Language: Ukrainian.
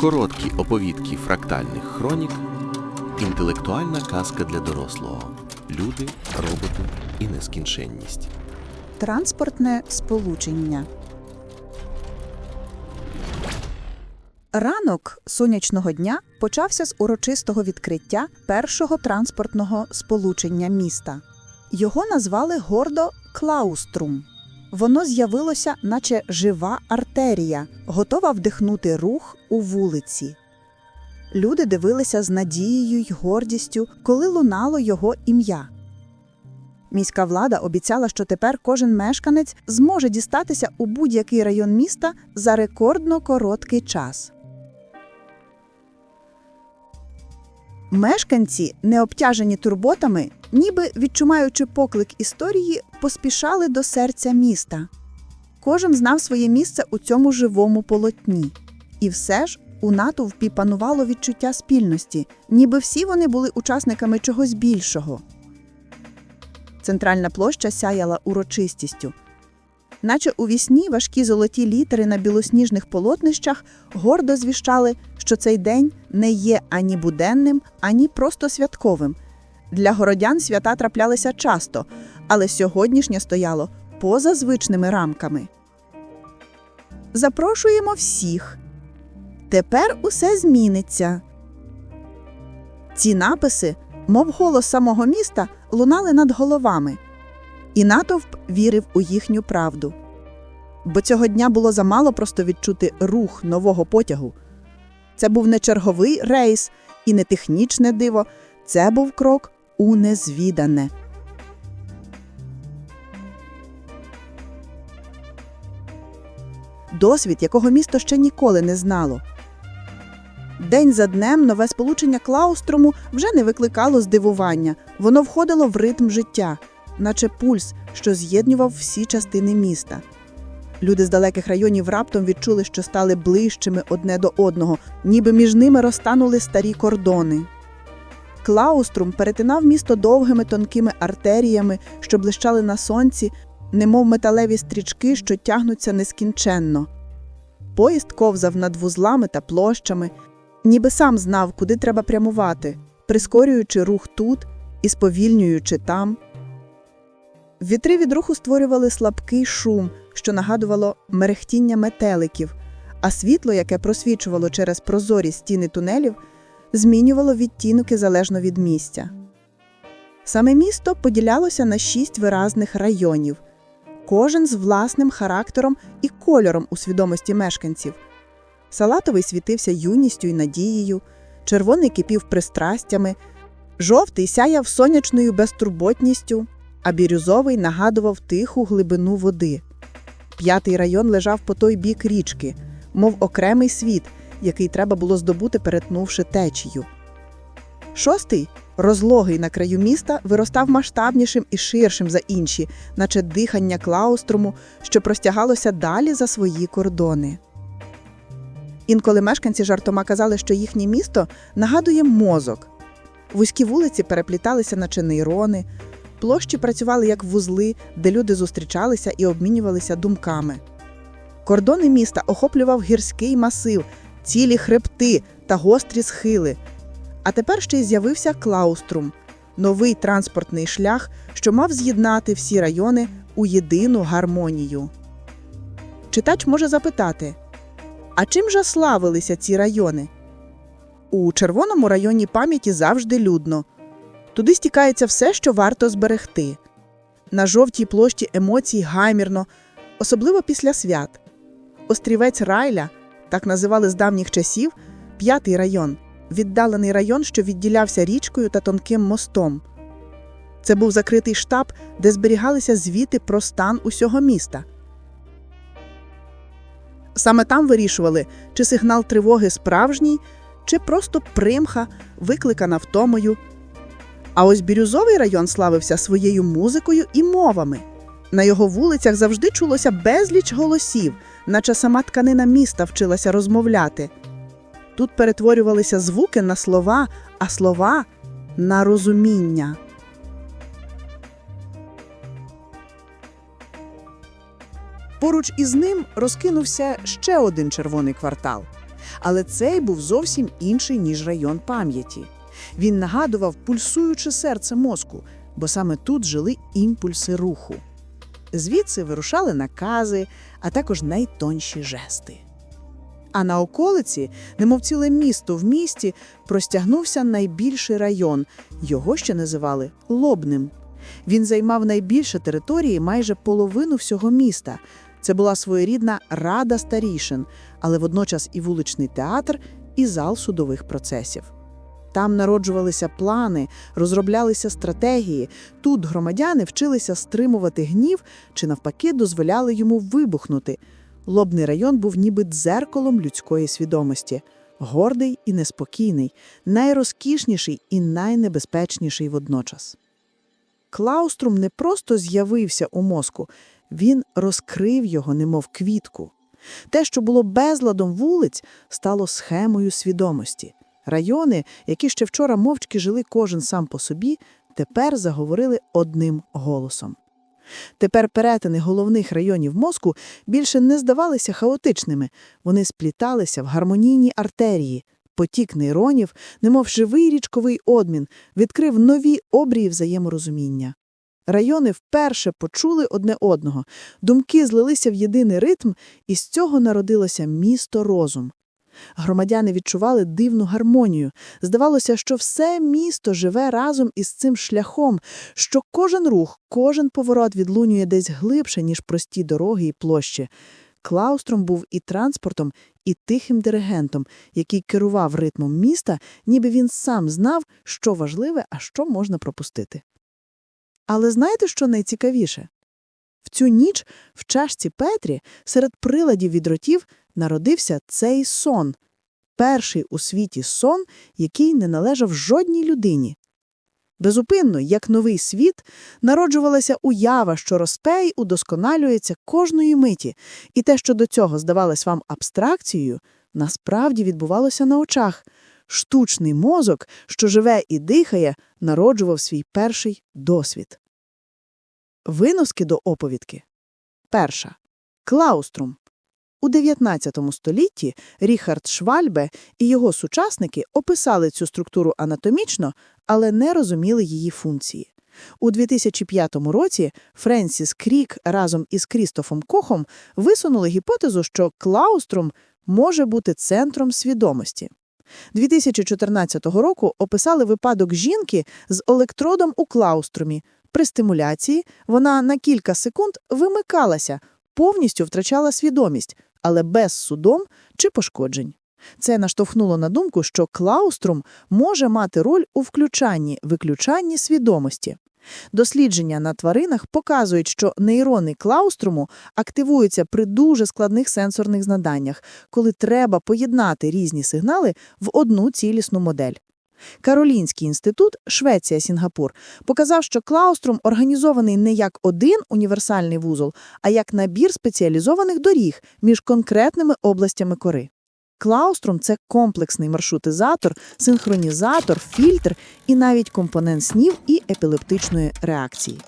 Короткі оповідки фрактальних хронік, інтелектуальна казка для дорослого. Люди, роботи і нескінченність. Транспортне сполучення. Ранок сонячного дня почався з урочистого відкриття першого транспортного сполучення міста. Його назвали гордо Клауструм. Воно з'явилося, наче жива артерія, готова вдихнути рух у вулиці. Люди дивилися з надією й гордістю, коли лунало його ім'я. Міська влада обіцяла, що тепер кожен мешканець зможе дістатися у будь-який район міста за рекордно короткий час. Мешканці, не обтяжені турботами, ніби відчуваючи поклик історії, поспішали до серця міста. Кожен знав своє місце у цьому живому полотні. І все ж у натовпі панувало відчуття спільності, ніби всі вони були учасниками чогось більшого. Центральна площа сяяла урочистістю. Наче у вісні важкі золоті літери на білосніжних полотнищах гордо звіщали, що цей день не є ані буденним, ані просто святковим. Для городян свята траплялися часто, але сьогоднішнє стояло поза звичними рамками. Запрошуємо всіх. Тепер усе зміниться. Ці написи, мов голос самого міста, лунали над головами, і натовп вірив у їхню правду. Бо цього дня було замало просто відчути рух нового потягу. Це був не черговий рейс і не технічне диво, це був крок у незвідане. Досвід, якого місто ще ніколи не знало. День за днем нове сполучення Клаустрому вже не викликало здивування, воно входило в ритм життя, наче пульс, що з'єднував всі частини міста. Люди з далеких районів раптом відчули, що стали ближчими одне до одного, ніби між ними розтанули старі кордони. Клауструм перетинав місто довгими тонкими артеріями, що блищали на сонці, немов металеві стрічки, що тягнуться нескінченно. Поїзд ковзав над вузлами та площами, ніби сам знав, куди треба прямувати, прискорюючи рух тут і сповільнюючи там. Вітри від руху створювали слабкий шум, що нагадувало мерехтіння метеликів, а світло, яке просвічувало через прозорі стіни тунелів, змінювало відтінки залежно від місця. Саме місто поділялося на шість виразних районів, кожен з власним характером і кольором у свідомості мешканців. Салатовий світився юністю і надією, червоний кипів пристрастями, жовтий сяяв сонячною безтурботністю, а бірюзовий нагадував тиху глибину води. П'ятий район лежав по той бік річки, мов окремий світ, який треба було здобути, перетнувши течію. Шостий, розлогий на краю міста, виростав масштабнішим і ширшим за інші, наче дихання клауструму, що простягалося далі за свої кордони. Інколи мешканці жартома казали, що їхнє місто нагадує мозок. Вузькі вулиці перепліталися, наче нейрони, площі працювали як вузли, де люди зустрічалися і обмінювалися думками. Кордони міста охоплював гірський масив, цілі хребти та гострі схили. А тепер ще й з'явився Клауструм новий транспортний шлях, що мав з'єднати всі райони у єдину гармонію. Читач може запитати: а чим же славилися ці райони? У червоному районі пам'яті завжди людно. Туди стікається все, що варто зберегти. На жовтій площі емоцій гамірно, особливо після свят. Острівець Райля, так називали з давніх часів, п'ятий район, віддалений район, що відділявся річкою та тонким мостом. Це був закритий штаб, де зберігалися звіти про стан усього міста. Саме там вирішували, чи сигнал тривоги справжній, чи просто примха, викликана втомою. А ось бірюзовий район славився своєю музикою і мовами. На його вулицях завжди чулося безліч голосів, наче сама тканина міста вчилася розмовляти. Тут перетворювалися звуки на слова, а слова на розуміння. Поруч із ним розкинувся ще один червоний квартал. Але цей був зовсім інший, ніж район пам'яті. Він нагадував пульсуюче серце мозку, бо саме тут жили імпульси руху. Звідси вирушали накази, а також найтонші жести. А на околиці, немов ціле місто в місті, простягнувся найбільший район. Його ще називали Лобним. Він займав найбільше території, майже половину всього міста. Це була своєрідна рада старішин, але водночас і вуличний театр, і зал судових процесів. Там народжувалися плани, розроблялися стратегії. Тут громадяни вчилися стримувати гнів чи навпаки дозволяли йому вибухнути. Лобний район був ніби дзеркалом людської свідомості, гордий і неспокійний, найрозкішніший і найнебезпечніший водночас. Клауструм не просто з'явився у мозку, він розкрив його, немов квітку. Те, що було безладом вулиць, стало схемою свідомості. Райони, які ще вчора мовчки жили кожен сам по собі, тепер заговорили одним голосом. Тепер перетини головних районів мозку більше не здавалися хаотичними, вони спліталися в гармонійні артерії. Потік нейронів, немов живий річковий одмін, відкрив нові обрії взаєморозуміння. Райони вперше почули одне одного, думки злилися в єдиний ритм, і з цього народилося місто розум. Громадяни відчували дивну гармонію. Здавалося, що все місто живе разом із цим шляхом, що кожен рух, кожен поворот відлунює десь глибше, ніж прості дороги і площі. Клаустром був і транспортом, і тихим диригентом, який керував ритмом міста, ніби він сам знав, що важливе, а що можна пропустити. Але знаєте, що найцікавіше? В цю ніч в чашці Петрі серед приладів від ротів народився цей сон, перший у світі сон, який не належав жодній людині. Безупинно, як новий світ, народжувалася уява, що росте й удосконалюється кожної миті, і те, що до цього здавалось вам абстракцією, насправді відбувалося на очах. Штучний мозок, що живе і дихає, народжував свій перший досвід. Виноски до оповідки. Перша. Клауструм. У 19 столітті Ріхард Швальбе і його сучасники описали цю структуру анатомічно, але не розуміли її функції. У 2005 році Френсіс Крік разом із Крістофом Кохом висунули гіпотезу, що клауструм може бути центром свідомості. 2014 року описали випадок жінки з електродом у клауструмі. При стимуляції вона на кілька секунд вимикалася, повністю втрачала свідомість, але без судом чи пошкоджень. Це наштовхнуло на думку, що клауструм може мати роль у включанні, виключанні свідомості. Дослідження на тваринах показують, що нейрони клауструму активуються при дуже складних сенсорних заданнях, коли треба поєднати різні сигнали в одну цілісну модель. Каролінський інститут, Швеція, Сінгапур, показав, що клауструм організований не як один універсальний вузол, а як набір спеціалізованих доріг між конкретними областями кори. Клауструм – це комплексний маршрутизатор, синхронізатор, фільтр і навіть компонент снів і епілептичної реакції.